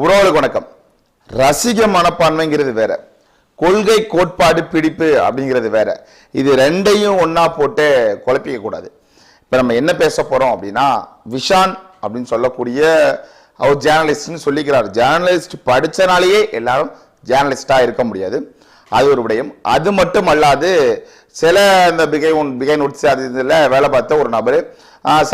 உறவுகளுக்கு வணக்கம். ரசிக மனப்பான்மைங்கிறது வேற. கொள்கை கோட்பாடு பிடிப்பு அப்படிங்கிறது வேற. இது ரெண்டையும் ஒன்றா போட்டு குழப்பிக்க கூடாது. இப்ப நம்ம என்ன பேச போறோம் அப்படின்னா விஷான் அப்படின்னு சொல்லக்கூடிய அவர் ஜேர்னலிஸ்ட்னு சொல்லிக்கிறார். ஜேர்னலிஸ்ட் படிச்சனாலேயே எல்லாரும் ஜேர்னலிஸ்டா இருக்க முடியாது. அது ஒரு விடயம். அது மட்டும் அல்லாது சில இந்த பிகை ஒன் பிகை நோட்ஸ் அது இதில் வேலை பார்த்த ஒரு நபர்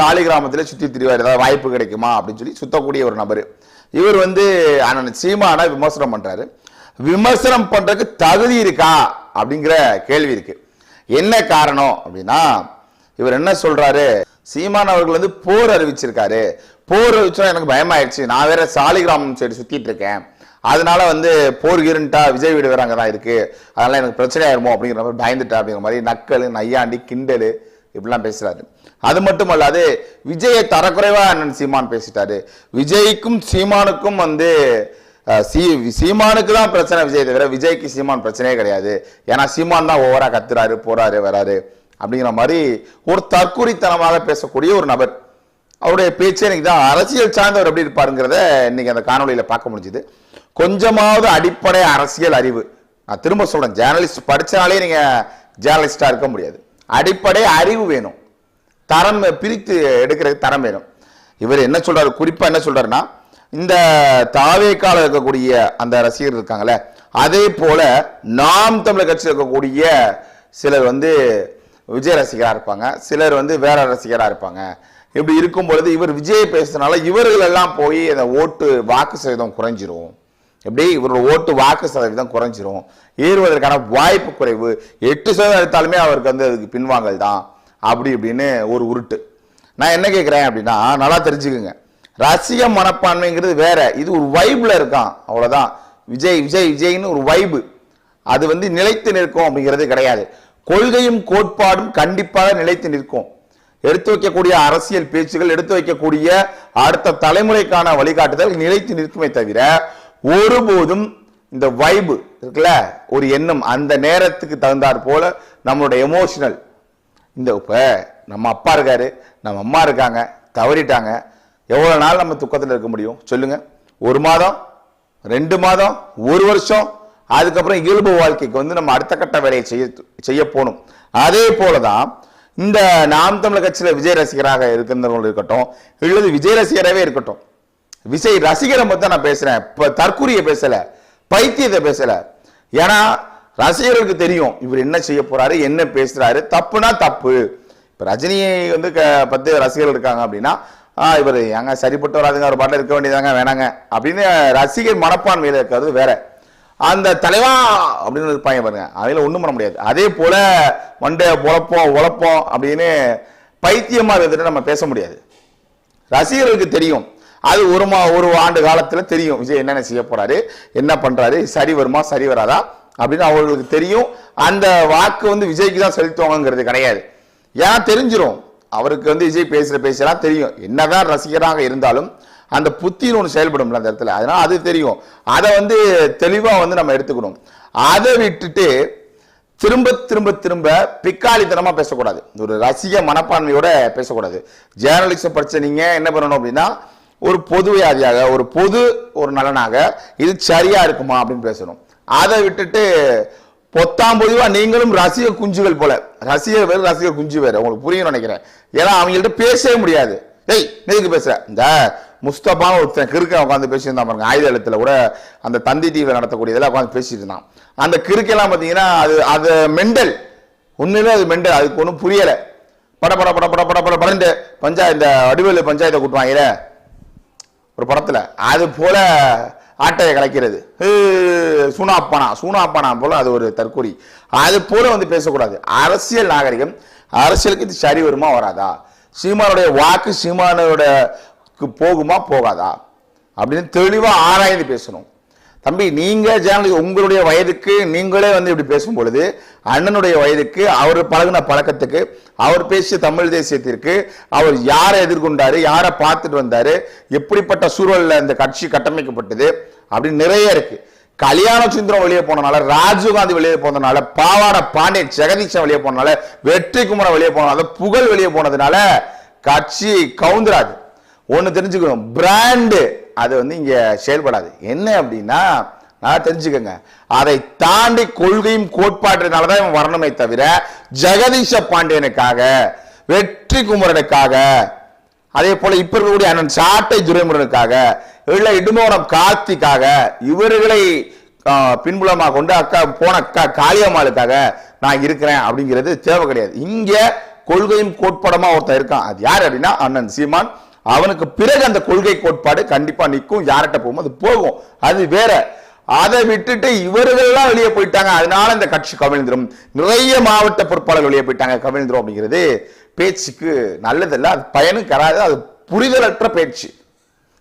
சாலி கிராமத்தில் சுற்றி திரிவார். ஏதாவது வாய்ப்பு கிடைக்குமா அப்படின்னு சொல்லி சுத்தக்கூடிய ஒரு நபர். இவர் வந்து அண்ணன் சீமானா விமர்சனம் பண்றாரு. விமர்சனம் பண்றதுக்கு தகுதி இருக்கா? அப்படிங்கிற கேள்வி இருக்கு. என்ன காரணம் அப்படின்னா இவர் என்ன சொல்றாரு? சீமான் அவர்கள் வந்து போர் அறிவிச்சிருக்காரு. போர் அறிவிச்சா எனக்கு பயமாயிடுச்சு நான் வேற சாலிகிராமம் சைடு சுத்திட்டு இருக்கேன். அதனால வந்து போர் இருந்துட்டா விஜய் வீடு வேற அங்கதான் இருக்கு. அதனால எனக்கு பிரச்சனை ஆயிருமோ அப்படிங்கிற மாதிரி பயந்துட்டா அப்படிங்கிற மாதிரி நக்கல் நையாண்டி கிண்டலு இப்படிலாம் பேசுறாரு. அது மட்டும் அல்லாது விஜயை தரக்குறைவா அண்ணன் சீமான் பேசிட்டாரு. விஜய்க்கும் சீமானுக்கும் வந்து சீ சீமானுக்கு தான் பிரச்சனை விஜய் தவிர விஜய்க்கு சீமான் பிரச்சனையே கிடையாது. ஏன்னா சீமான் தான் ஓவரா கத்துறாரு போறாரு வராரு அப்படிங்கிற மாதிரி ஒரு தற்கூரித்தனமாக பேசக்கூடிய ஒரு நபர். அவருடைய பேச்சு எனக்கு தான் அரசியல் சார்ந்தவர் எப்படி இருப்பாருங்கிறத இன்னைக்கு அந்த காணொலியில் பார்க்க முடிஞ்சுது. கொஞ்சமாவது அடிப்படை அரசியல் அறிவு. நான் திரும்ப சொல்றேன் ஜேர்னலிஸ்ட் படித்தாலே நீங்கள் ஜேர்னலிஸ்டாக இருக்க முடியாது. அடிப்படை அறிவு வேணும். தரம் பிரித்து எடுக்கிறதுக்கு தரம் வேணும். இவர் என்ன சொல்றாரு? குறிப்பா என்ன சொல்றாருன்னா இந்த தாவேக்கால இருக்கக்கூடிய அந்த ரசிகர் இருக்காங்கல்ல அதே போல நாம் தமிழர் கட்சியில் இருக்கக்கூடிய சிலர் வந்து விஜய் ரசிகராக இருப்பாங்க சிலர் வந்து வேற ரசிகராக இருப்பாங்க. இப்படி இருக்கும் பொழுது இவர் விஜய் பேசுறதுனால இவர்கள் எல்லாம் போய் அந்த ஓட்டு வாக்கு சேதம் குறைஞ்சிரும். எப்படி? இவரோட ஓட்டு வாக்கு சதவீதம் குறைஞ்சிரும். ஏறுவதற்கான வாய்ப்பு குறைவு. எட்டு சதவீதம் எடுத்தாலுமே அவருக்கு வந்து அதுக்கு பின்வாங்கல் தான். அப்படி இப்படின்னு ஒரு உருட்டு. நான் என்ன கேட்குறேன் அப்படின்னா நல்லா தெரிஞ்சுக்குங்க. ரசிக மனப்பான்மைங்கிறது வேற. இது ஒரு வைப்பில் இருக்கான். அவ்வளோதான் விஜய் விஜய் விஜய்னு ஒரு வைபு அது வந்து நிலைத்து நிற்கும் அப்படிங்கிறது கிடையாது. கொள்கையும் கோட்பாடும் கண்டிப்பாக நிலைத்து நிற்கும். எடுத்து வைக்கக்கூடிய அரசியல் பேச்சுகள் எடுத்து வைக்கக்கூடிய அடுத்த தலைமுறைக்கான வழிகாட்டுதல் நிலைத்து நிற்குமே தவிர ஒருபோதும் இந்த வைபு இருக்குல்ல ஒரு எண்ணம் அந்த நேரத்துக்கு தகுந்தாற் போல நம்மளோட எமோஷனல் இந்த இப்போ நம்ம அப்பா இருக்காரு நம்ம அம்மா இருக்காங்க தவறிட்டாங்க எவ்வளோ நாள் நம்ம துக்கத்தில் இருக்க முடியும்? சொல்லுங்கள் ஒரு மாதம் ரெண்டு மாதம் ஒரு வருஷம் அதுக்கப்புறம் இயல்பு வாழ்க்கைக்கு வந்து நம்ம அடுத்த கட்ட வேலையை செய்ய செய்ய போகணும். அதே போலதான் இந்த நாம் தமிழர் கட்சியில் விஜய் ரசிகராக இருக்கின்றவங்க இருக்கட்டும் இல்லது விஜய் ரசிகராகவே இருக்கட்டும் விஜய் ரசிகரை மட்டும் தான் நான் பேசுறேன். இப்ப தற்கூரிய பேசல பைத்தியத்தை பேசல. ஏன்னா ரசிகர்களுக்கு தெரியும் இவர் என்ன செய்ய போறாரு என்ன பேசுறாரு தப்புனா தப்பு. இப்ப ரஜினியை வந்து க- பத்து ரசிகர்கள் இருக்காங்க அப்படின்னா இவர் ஏங்க சரிப்பட்டு வராதுங்க ஒரு பாட்டில் இருக்க வேண்டியதாங்க வேணாங்க. அப்படின்னு ரசிகர் மனப்பான்மையில இருக்கிறது வேற. அந்த தலைவா அப்படின்னு இருப்பாங்க பாருங்க அதில் ஒன்றும் பண்ண முடியாது. அதே போல மண்டை உழப்போம் உழப்போம் அப்படின்னு பைத்தியமா இருந்துட்டு நம்ம பேச முடியாது. ரசிகர்களுக்கு தெரியும் அது ஒரு மா ஒரு ஆண்டு காலத்தில் தெரியும். விஜய் என்னென்ன செய்ய போறாரு? என்ன பண்றாரு? சரி வருமா? சரி வராதா? அப்படின்னு அவர்களுக்கு தெரியும். அந்த வாக்கு வந்து விஜய்க்கு தான் செலுத்துவாங்கங்கிறது கிடையாது. ஏன்னா தெரிஞ்சிடும் அவருக்கு வந்து விஜய் பேசுகிற பேசலாம் தெரியும். என்னதான் ரசிகராக இருந்தாலும் அந்த புத்தின்னு ஒன்று செயல்படும்ல அந்த இடத்துல. அதனால அது தெரியும். அதை வந்து தெளிவாக வந்து நம்ம எடுத்துக்கணும். அதை விட்டுட்டு திரும்ப திரும்ப திரும்ப பிக்காளித்தனமாக பேசக்கூடாது. ஒரு ரசிக மனப்பான்மையோட பேசக்கூடாது. ஜேர்னலிஸ்ட் படிச்ச நீங்கள் என்ன பண்ணணும் அப்படின்னா ஒரு பொதுவையாதியாக ஒரு பொது ஒரு நலனாக இது சரியா இருக்குமா அப்படின்னு பேசணும். அதை விட்டுட்டு பொத்தாம் பொதுவாக நீங்களும் ரசிக குஞ்சுகள் போல ரசிகர் வேறு ரசிகர் குஞ்சு வேறு. உங்களுக்கு புரியும் நினைக்கிறேன். ஏன்னா அவங்கள்ட்ட பேசவே முடியாது. ஏய் எதுக்கு பேசுற? இந்த முஸ்தபா ஒருத்தன் கிறுக்க உட்காந்து பேசியிருந்தான் பாருங்க ஆயுத எழுத்துல கூட அந்த தந்தி டிவியில் நடத்தக்கூடிய இதெல்லாம் உட்காந்து பேசிட்டு இருந்தான் அந்த கிறுக்கெல்லாம் பார்த்தீங்கன்னா அது அது மெண்டல். ஒன்றுமே அது மெண்டல் அதுக்கு ஒன்றும் புரியலை. பட பட பட பட பட பட படண்டு பஞ்சாயத்து இந்த அடிவேலு பஞ்சாயத்தை கூட்டுவாங்கல்ல ஒரு படத்தில். அது போல ஆட்டையை கலைக்கிறது. ஏய், சூனாப்பானா சூனாப்பானா போல அது ஒரு தற்கொலை. அது போல வந்து பேசக்கூடாது. அரசியல் நாகரிகம் அரசியலுக்கு இது சரி வருமா வராதா? சீமானுடைய வாக்கு சீமானோட போகுமா போகாதா? அப்படின்னு தெளிவாக ஆராய்ந்து பேசணும். தம்பி நீங்க ஜேர்னலிஸ்ட் உங்களுடைய வயதுக்கு நீங்களே வந்து இப்படி பேசும் பொழுது அண்ணனுடைய வயதுக்கு அவர் பழகுன பழக்கத்துக்கு அவர் பேசிய தமிழ் தேசியத்திற்கு அவர் யாரை எதிர்கொண்டாரு யாரை பார்த்துட்டு வந்தாரு எப்படிப்பட்ட சூழல்ல இந்த கட்சி கட்டமைக்கப்பட்டது அப்படின்னு நிறைய இருக்கு. கல்யாண சுந்தரம் வெளியே போனனால ராஜீவ்காந்தி வெளியே போனதுனால பாவாட பாண்டிய ஜெகதீஷன் வெளியே போனனால வெற்றி குமரன் வெளியே போனனால புகழ் வெளியே போனதுனால கட்சி கவுந்துராது. ஒன்று தெரிஞ்சுக்கணும் பிராண்டு அது வந்து இங்கே செயல்படாது. என்ன அப்படின்னா நான் தெரிஞ்சுக்கோங்க. அதை தாண்டி கொள்கையும் கோட்பாட்டினால தான் இவன் வரணுமே தவிர ஜெகதீஷ பாண்டியனுக்காக வெற்றி குமரனுக்காக அதே போல இப்ப இருக்கக்கூடிய அண்ணன் சாட்டை துரைமுருகனுக்காக இல்லை இடுமோரம் கார்த்திக்காக இவர்களை பின்புலமாக கொண்டு அக்கா போன அக்கா காளியம்மாளுக்காக நான் இருக்கிறேன் அப்படிங்கிறது தேவை கிடையாது. இங்கே கொள்கையும் கோட்பாடமாக ஒருத்தன் இருக்கான். அது யார் அப்படின்னா அண்ணன் சீமான். அவனுக்கு பிறகு அந்த கொள்கை கோட்பாடு கண்டிப்பா நிற்கும் யார்கிட்ட போகும் அது போகும். அது வேற. அதை விட்டுட்டு இவர்கள்லாம் வெளியே போயிட்டாங்க. அதனால இந்த கட்சி கவிழ்ந்துரும். நிறைய மாவட்ட பொறுப்பாளர் வெளியே போயிட்டாங்க. கவிழ்ந்துரும் அப்படிங்கிறது பேச்சுக்கு நல்லதில்லை. அது பயனும் கராது. அது புரிதலற்ற பேச்சு.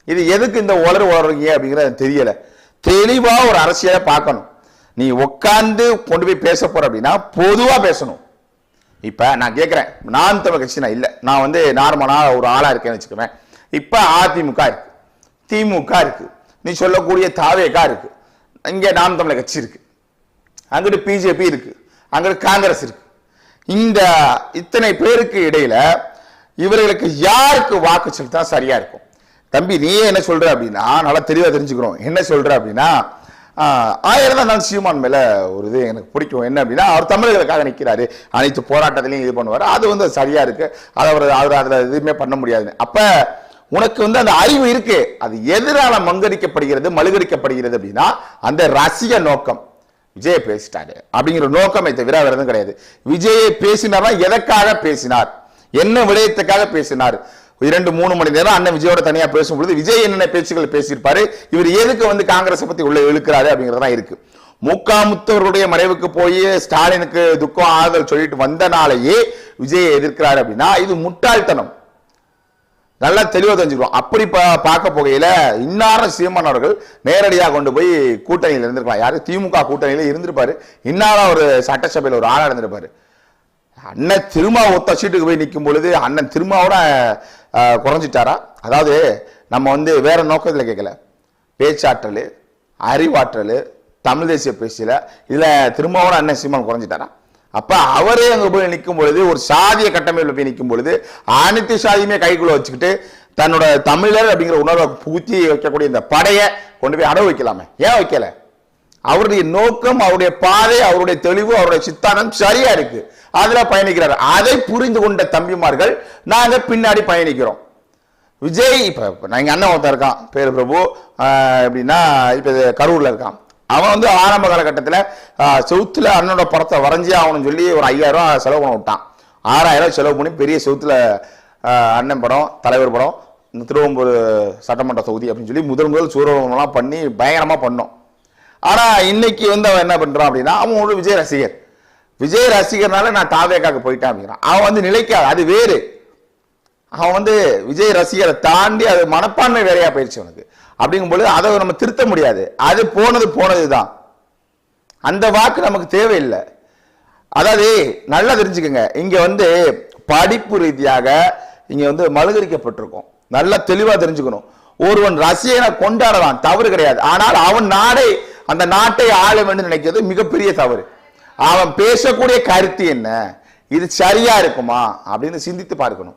இது எதுக்கு இந்த உலர் உலர்றீங்க அப்படிங்கிறது எனக்கு தெரியல. தெளிவாக ஒரு அரசியலை பார்க்கணும். நீ உட்காந்து கொண்டு போய் பேச போற அப்படின்னா பொதுவாக பேசணும். இப்போ நான் கேட்குறேன் நான் தமிழ் கட்சி நான் இல்லை. நான் வந்து நார்மலாக ஒரு ஆளாக இருக்கேன்னு வச்சுக்கிறேன் இப்போ அதிமுக இருக்குது திமுக இருக்குது நீ சொல்லக்கூடிய தாவேகா இருக்குது இங்கே நாம் தமிழர் கட்சி இருக்குது அங்கிட்டு பிஜேபி இருக்குது அங்கிட்டு காங்கிரஸ் இருக்குது இந்த இத்தனை பேருக்கு இடையில் இவர்களுக்கு யாருக்கு வாக்கு செலுத்தா சரியாக இருக்கும்? தம்பி நீ என்ன சொல்கிற அப்படின்னா நல்லா தெளிவாக தெரிஞ்சுக்கிறோம் என்ன சொல்கிற அப்படின்னா ஆயிரம் தான் நான் சீமான் மேல ஒரு இது எனக்கு பிடிக்கும். என்ன அப்படின்னா அவர் தமிழர்களுக்காக நிற்கிறாரு அனைத்து போராட்டத்திலையும் இது பண்ணுவார். அது வந்து சரியா இருக்கு. அதை அவர் அவர் அதில் எதுவுமே பண்ண முடியாதுன்னு. அப்ப உனக்கு வந்து அந்த அறிவு இருக்கு. அது எதிரால மங்கடிக்கப்படுகிறது மழுகடிக்கப்படுகிறது அப்படின்னா அந்த ரசிக நோக்கம் விஜய் பேசிட்டாரு. அப்படிங்கிற நோக்கமே தவிர வேறு எதுவும் கிடையாது. விஜயை பேசினார்னா எதற்காக பேசினார்? என்ன விடயத்துக்காக பேசினார்? இரண்டு மூணு மணி நேரம் அண்ணன் விஜயோட தனியா பேசும் பொழுது விஜய் என்னென்ன பேச்சுகள் பேசியிருப்பாரு? இவர் எதுக்கு வந்து காங்கிரஸ் பத்தி உள்ள இழுக்கிறாரு? அப்படிங்கறதெல்லாம் இருக்கு. முக்காமுத்தவர்களுடைய மறைவுக்கு போய் ஸ்டாலினுக்கு துக்கம் ஆறுதல் சொல்லிட்டு வந்தனாலேயே விஜயை எதிர்க்கிறாரு அப்படின்னா இது முட்டாள்தனம். நல்லா தெளிவாக தெரிஞ்சுக்கிறோம் அப்படி பா- பார்க்க போகையில இன்னார சீமான் அவர்கள் நேரடியாக கொண்டு போய் கூட்டணியில் இருந்திருக்கலாம். யாரு? திமுக கூட்டணியில இருந்திருப்பாரு. இன்னார ஒரு சட்டசபையில் ஒரு ஆளாக இருந்திருப்பார். அண்ணன் திருமா ஒத்த சீட்டுக்கு போய் நிற்கும் பொழுது அண்ணன் திருமாவோட குறைஞ்சிட்டாரா? அதாவது நம்ம வந்து வேறு நோக்கத்தில் கேட்கல பேச்சாற்றல் அறிவாற்றல் தமிழ் தேசிய பேச்சில இதில் திரும்பவும் அண்ணன் சீமான் குறைஞ்சிட்டாரா? அப்போ அவரே அங்கே போய் நிற்கும் பொழுது ஒரு சாதிய கட்டமைப்பில் போய் நிற்கும் பொழுது அனைத்து சாதியுமே கைக்குள்ளே வச்சுக்கிட்டு தன்னோட தமிழர் அப்படிங்கிற உணர்வை புகுத்தி வைக்கக்கூடிய இந்த படையை கொண்டு போய் அடவு வைக்கலாமே. ஏன் வைக்கலை? அவருடைய நோக்கம் அவருடைய பாதை அவருடைய தெளிவு அவருடைய சித்தாந்தம் சரியா இருக்கு. அதுல பயணிக்கிறார். அதை புரிந்து கொண்ட தம்பிமார்கள் நாங்க பின்னாடி பயணிக்கிறோம். விஜய் இப்போ இப்போ நான் அண்ணன் ஒருத்தன் இருக்கான் பேரு பிரபு. எப்படின்னா இப்போ இது இருக்கான். அவன் வந்து ஆரம்ப காலகட்டத்தில் செவுத்தில் அண்ணனோட படத்தை வரைஞ்சே ஆகணும்னு சொல்லி ஒரு ஐயாயிரம் செலவு பண்ண விட்டான். ஆறாயிரம் செலவு பண்ணி பெரிய செவுத்தில் அண்ணன் படம் தலைவர் படம் இந்த திருவம்பூர் சட்டமன்ற தொகுதி அப்படின்னு சொல்லி முதல் முதல் சூரவமெல்லாம் பண்ணி பயங்கரமாக பண்ணோம். ஆனால் இன்னைக்கு வந்து அவன் என்ன பண்ணுறான் அப்படின்னா அவன் ஒரு விஜய் ரசிகர். விஜய் ரசிகர்னால நான் தாவேக்காக்கு போயிட்டேன் அப்படிங்கிறான். அவன் வந்து நிலைக்காது. அது வேறு. அவன் வந்து விஜய் ரசிகரை தாண்டி அது மனப்பான்மை வேறையா போயிடுச்சு அவனுக்கு. அப்படிங்கும்போது அதை நம்ம திருத்த முடியாது. அது போனது போனது தான் அந்த வாக்கு நமக்கு தேவையில்லை. அதாவது நல்லா தெரிஞ்சுக்கோங்க. இங்கே வந்து படிப்பு ரீதியாக இங்கே வந்து மழுகரிக்கப்பட்டிருக்கும் நல்லா தெளிவாக தெரிஞ்சுக்கணும். ஒருவன் ரசிகனை கொண்டாடலாம். தவறு கிடையாது. ஆனால் அவன் நாடை அந்த நாட்டை ஆள வேண்டும் நினைக்கிறது மிகப்பெரிய தவறு. அவன் பேசக்கூடிய கருத்து என்ன? இது சரியா இருக்குமா? அப்படின்னு சிந்தித்து பார்க்கணும்.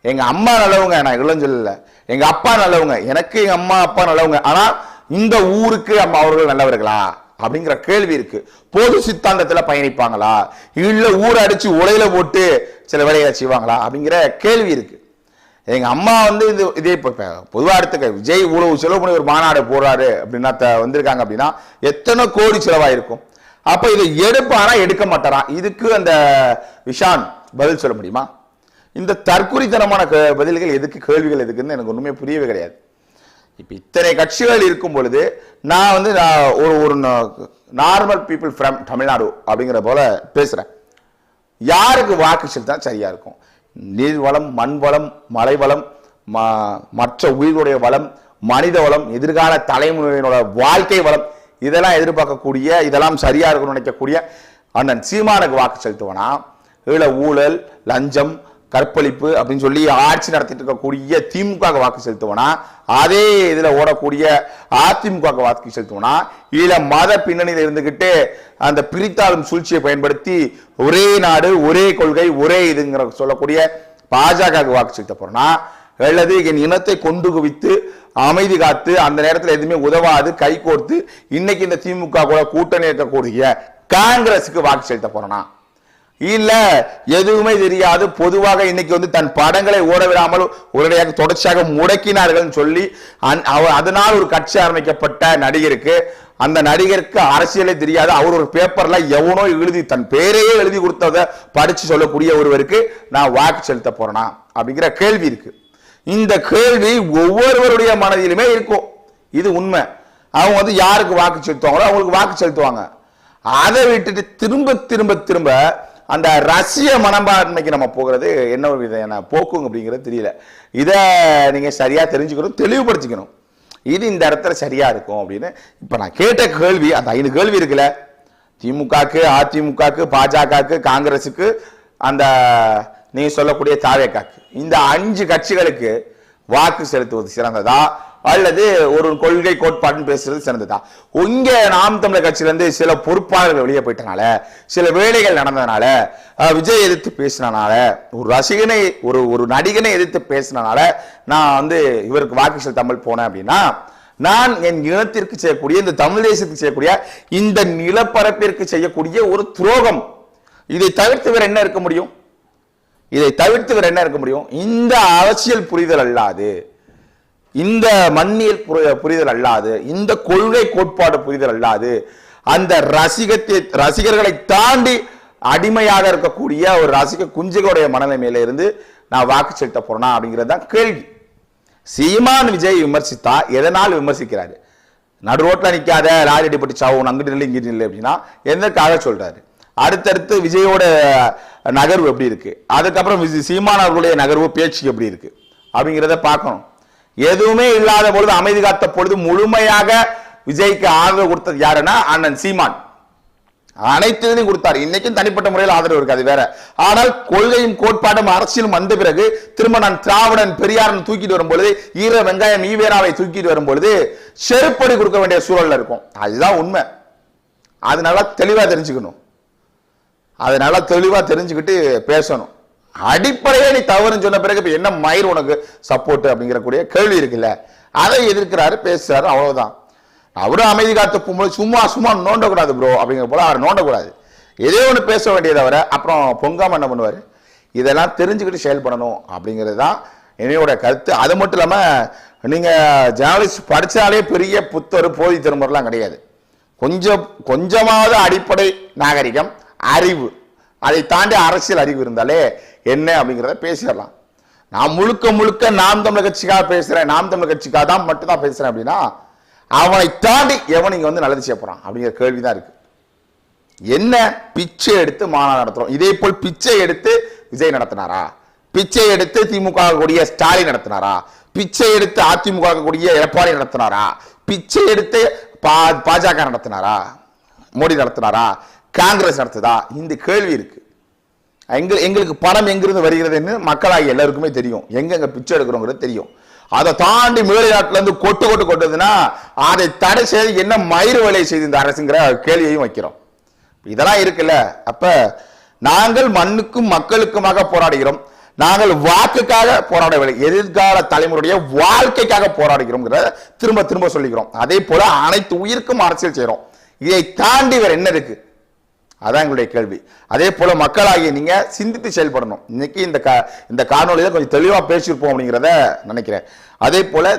எங்க அம்மா நல்லவங்க நான் இல்லைன்னு சொல்லல. எங்க அப்பா நல்லவங்க எனக்கு எங்க அம்மா அப்பா நல்லவங்க. ஆனா இந்த ஊருக்கு அம்மா அவர்கள் நல்லவர்களா? அப்படிங்கிற கேள்வி இருக்கு. பொது சித்தாந்தத்தில் பயணிப்பாங்களா? இல்ல ஊரை அடிச்சு உலையில போட்டு சில வேலைகளை செய்வாங்களா? அப்படிங்கிற கேள்வி இருக்கு. எங்க அம்மா வந்து இது இதே இப்போ பொதுவாக எடுத்துக்க விஜய் இவ்வளவு செலவு பண்ணி ஒரு மாநாடு போடுறாரு அப்படின்னா த- வந்திருக்காங்க அப்படின்னா எத்தனை கோடி செலவாயிருக்கும்? அப்ப இதை எடுப்பானா எடுக்க மாட்டாராம் இதுக்கு அந்த விஷான் பதில் சொல்ல முடியுமா? இந்த தற்குறித்தனமான பதில்கள் எதுக்கு கேள்விகள் எதுக்குன்னு எனக்கு ஒண்ணுமே புரியவே கிடையாது. இப்போ இத்தனை கட்சிகள் இருக்கும் பொழுது நான் வந்து நான் ஒரு ஒரு நார்மல் பீப்புள் ஃப்ரம் தமிழ்நாடு அப்படிங்கிற போல பேசுகிறேன் யாருக்கு வாக்கு செலுத்தா சரியாக இருக்கும்? நீர் வளம் மண் வளம் மலை வளம் ம- மற்ற உயிர்களுடைய வளம் மனித வளம் எதிர்கால தலைமுறையினோட வாழ்க்கை வளம் இதெல்லாம் எதிர்பார்க்கக்கூடிய இதெல்லாம் சரியாக இருக்கணும்னு நினைக்கக்கூடிய அண்ணன் சீமானுக்கு வாக்கு செலுத்துவனா? இதில் ஊழல் லஞ்சம் கற்பழிப்பு அப்படின்னு சொல்லி ஆட்சி நடத்திட்டு இருக்கக்கூடிய திமுக வாக்கு செலுத்துவனா? அதே இதில் ஓடக்கூடிய அதிமுக வாக்கு செலுத்துவனா? இல்ல மத பின்னணியில் இருந்துக்கிட்டு அந்த பிரித்தாளும் சூழ்ச்சியை பயன்படுத்தி ஒரே நாடு ஒரே கொள்கை ஒரே இதுங்கிற சொல்லக்கூடிய பாஜக வாக்கு செலுத்த போறோம்னா அல்லது என் இனத்தை கொண்டு குவித்து அமைதி காத்து அந்த நேரத்தில் எதுவுமே உதவாது கை கோர்த்து இன்னைக்கு இந்த திமுக கூட கூட்டணி இருக்கக்கூடிய காங்கிரஸுக்கு வாக்கு செலுத்த போறேனா? இல்ல எதுவுமே தெரியாது. பொதுவாக இன்னைக்கு வந்து தன் படங்களை ஓட விடாமல் உடனடியாக தொடர்ச்சியாக முடக்கினார்கள் சொல்லி அந்- அதனால் ஒரு கட்சி ஆரம்பிக்கப்பட்ட நடிகருக்கு அந்த நடிகருக்கு அரசியலே தெரியாது. அவர் ஒரு பேப்பர்ல எவனோ எழுதி தன் பேரையே எழுதி கொடுத்தத படிச்சு சொல்லக்கூடிய ஒருவருக்கு நான் வாக்கு செலுத்த போறேனா? அப்படிங்கிற கேள்வி இருக்கு. இந்த கேள்வி ஒவ்வொருவருடைய மனதிலுமே இருக்கும். இது உண்மை. அவங்க வந்து யாருக்கு வாக்கு செலுத்துவாங்களோ அவங்களுக்கு வாக்கு செலுத்துவாங்க. அதை விட்டுட்டு திரும்ப திரும்ப திரும்ப அந்த ரசிய மனப்பான்மைக்கு நம்ம போகிறது என்ன ஒரு விதையான போக்குங்க அப்படிங்கிறது தெரியல. இதை நீங்கள் சரியாக தெரிஞ்சுக்கணும் தெளிவுபடுத்திக்கணும். இது இந்த இடத்துல சரியாக இருக்கும் அப்படின்னு இப்போ நான் கேட்ட கேள்வி அந்த ஐந்து கேள்வி இருக்குல்ல. திமுகக்கு அதிமுகக்கு பாஜகவுக்கு காங்கிரஸுக்கு அந்த நீ சொல்லக்கூடிய தாவேக்காக்கு. இந்த அஞ்சு கட்சிகளுக்கு வாக்கு செலுத்துவது சிறந்ததா? அல்லது ஒரு கொள்கை கோட்பாடுன்னு பேசுறது சிறந்ததா? உங்க நாம் தமிழர் கட்சியிலேருந்து சில பொறுப்பாளர்கள் வெளியே போயிட்டனால சில வேலைகள் நடந்ததுனால விஜய் எதிர்த்து பேசினனால ஒரு ரசிகனை ஒரு ஒரு நடிகனை எதிர்த்து பேசினனால நான் வந்து இவருக்கு வாக்கு செலுத்தாமல் போனேன் அப்படின்னா நான் என் இனத்திற்கு செய்யக்கூடிய இந்த தமிழ் தேசத்துக்கு செய்யக்கூடிய இந்த நிலப்பரப்பிற்கு செய்யக்கூடிய ஒரு துரோகம். இதை தவிர்த்து வேற என்ன இருக்க முடியும்? இதை தவிர்த்து வேற என்ன இருக்க முடியும்? இந்த அரசியல் புரிதல் அல்லாது இந்த மண்ணியல் புரி- புரிதல் அல்லாது இந்த கொள்கை கோட்பாடு புரிதல் அல்லாது அந்த ரசிகத்தை ரசிகர்களை தாண்டி அடிமையாக இருக்கக்கூடிய ஒரு ரசிக குஞ்சுகளுடைய மனநிலைமையில இருந்து நான் வாக்கு செலுத்த போறேனா அப்படிங்கிறது தான் கேள்வி. சீமான் விஜய் விமர்சித்தா எதனால் விமர்சிக்கிறாரு? நடு ரோட்டில் நிற்காத லாரி அடிப்பட்டு சாவும் அங்கிட்டு நில்லு இங்கிட்டு நில்லு அப்படின்னா எதற்காக சொல்றாரு? அடுத்தடுத்து விஜயோட நகர்வு எப்படி இருக்கு? அதுக்கப்புறம் விஜய் சீமான் அவர்களுடைய நகர்வு பேச்சு எப்படி இருக்கு? அப்படிங்கிறத பார்க்கணும். எதுவுமே இல்லாத பொழுது அமைதி காத்த பொழுது முழுமையாக விஜய்க்கு ஆதரவு கொடுத்தது யாருன்னா அண்ணன் சீமான். அனைத்துலையும் கொடுத்தார். இன்னைக்கும் தனிப்பட்ட முறையில் ஆதரவு இருக்கு அது வேற. ஆனால் கொள்கையும் கோட்பாடும் அரசியலும் வந்த பிறகு திரும்ப நான் திராவிடன் பெரியாரன் தூக்கிட்டு வரும்பொழுது ஈர வெங்காயம் ஈவேராவை தூக்கிட்டு வரும்பொழுது செருப்படி கொடுக்க வேண்டிய சூழல்ல இருக்கும். அதுதான் உண்மை. அது நல்லா தெளிவா தெரிஞ்சுக்கணும். அதை நல்லா தெளிவாக தெரிஞ்சுக்கிட்டு பேசணும். அடிப்படையே நீ தவறுன்னு சொன்ன பிறகு இப்போ என்ன மயிர் உனக்கு சப்போர்ட் அப்படிங்கிற கூடிய கேள்வி இருக்குல்ல? அதை எதிர்க்கிறாரு பேசுறாரு அவ்வளவுதான். அவரும் அமைதி காத்து போகும்போது சும்மா சும்மா நோண்டக்கூடாது ப்ரோ அப்படிங்கிற போல அவர் நோண்டக்கூடாது. ஏதோ ஒன்று பேச வேண்டியதை தவிர அப்புறம் பொங்காம என்ன பண்ணுவார்? இதெல்லாம் தெரிஞ்சுக்கிட்டு செயல்படணும் அப்படிங்கிறது தான் என்னையோட கருத்து. அது மட்டும் இல்லாமல் நீங்கள் ஜேர்னலிஸ்ட் படித்தாலே பெரிய புத்தர் போதி திரும்புறலாம் கிடையாது. கொஞ்சம் கொஞ்சமாவது அடிப்படை நாகரிகம் அறிவு. அதை தாண்டி அரசியல் அறிவு இருந்தாலே என்ன அப்படிங்கிறத பேசிடலாம். நான் முழுக்க முழுக்க நாம் தமிழ் கட்சிக்காக பேசுறேன் நாம் தமிழ் கட்சிக்காக தான் மட்டும்தான் பேசுகிறேன் பேசுறேன் அப்படின்னா அவனை தாண்டி எவன் இங்கே வந்து நல்லது செய்ய போகிறான் அப்படிங்கிற கேள்விதான் இருக்கு. என்ன பிச்சை எடுத்து மாநாடு நடத்துறோம்? இதே போல் பிச்சை எடுத்து விஜய் நடத்தினாரா? பிச்சை எடுத்து திமுக கூடிய ஸ்டாலின் நடத்தினாரா? பிச்சை எடுத்து அதிமுக கூடிய எடப்பாடி நடத்தினாரா? பிச்சை எடுத்து பா- பாஜக நடத்தினாரா? மோடி நடத்தினாரா? காங்கிரஸ் நடத்துதா? இந்த கேள்வி இருக்கு. எங்கள் எங்களுக்கு பணம் எங்கிருந்து வருகிறதுன்னு மக்களாகி எல்லாருக்குமே தெரியும். எங்கெங்க பிச்சை எடுக்கிறோங்கிறது தெரியும். அதை தாண்டி மேலைநாட்டுல இருந்து கொட்டு கொட்டு கொட்டுதுன்னா அதை தடை செய்து என்ன மயிறு வேலையை செய்து இந்த அரசுங்கிற கேள்வியையும் வைக்கிறோம். இதெல்லாம் இருக்குல்ல. அப்ப நாங்கள் மண்ணுக்கும் மக்களுக்குமாக போராடுகிறோம். நாங்கள் வாக்குக்காக போராடவில்லை. எதிர்கால தலைமுறையுடைய வாழ்க்கைக்காக போராடுகிறோம்ங்கிறத திரும்ப திரும்ப சொல்லிக்கிறோம். அதே போல அனைத்து உயிருக்கும் அரசியல் செய்கிறோம். இதை தாண்டி வேற என்ன இருக்கு? அதான் எங்களுடைய கேள்வி. அதே போல மக்களாகிய நீங்க சிந்தித்து செயல்படணும். இன்னைக்கு இந்த கா இந்த காணொலியில கொஞ்சம் தெளிவாக பேசியிருப்போம் அப்படிங்கிறத நினைக்கிறேன். அதே போல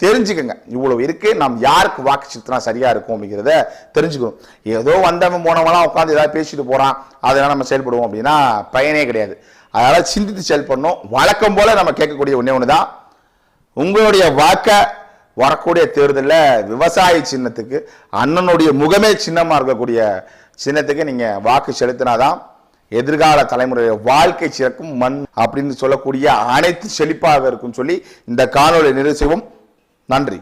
தெரிஞ்சுக்கோங்க. இவ்வளவு இருக்கு நாம் யாருக்கு வாக்கு செலுத்தினா சரியா இருக்கும் அப்படிங்கிறத தெரிஞ்சுக்கணும். ஏதோ வந்தவன் போனவங்களாம் உட்காந்து ஏதாவது பேசிட்டு போறான் அதெல்லாம் நம்ம செயல்படுவோம் அப்படின்னா பயனே கிடையாது. அதனால சிந்தித்து செயல்படணும். வழக்கம் போல நம்ம கேட்கக்கூடிய ஒன்று ஒன்று தான் உங்களுடைய வாக்கை வரக்கூடிய தேர்தலில் விவசாய சின்னத்துக்கு அண்ணனுடைய முகமே சின்னமாக இருக்கக்கூடிய சின்னத்துக்கு நீங்க வாக்கு செலுத்தினாதான் எதிர்கால தலைமுறைய வாழ்க்கை சிறக்கும் மண் அப்படின்னு சொல்லக்கூடிய அனைத்து செழிப்பாக இருக்கும் சொல்லி இந்த காணொளி நிறைவு செய்வோம். நன்றி.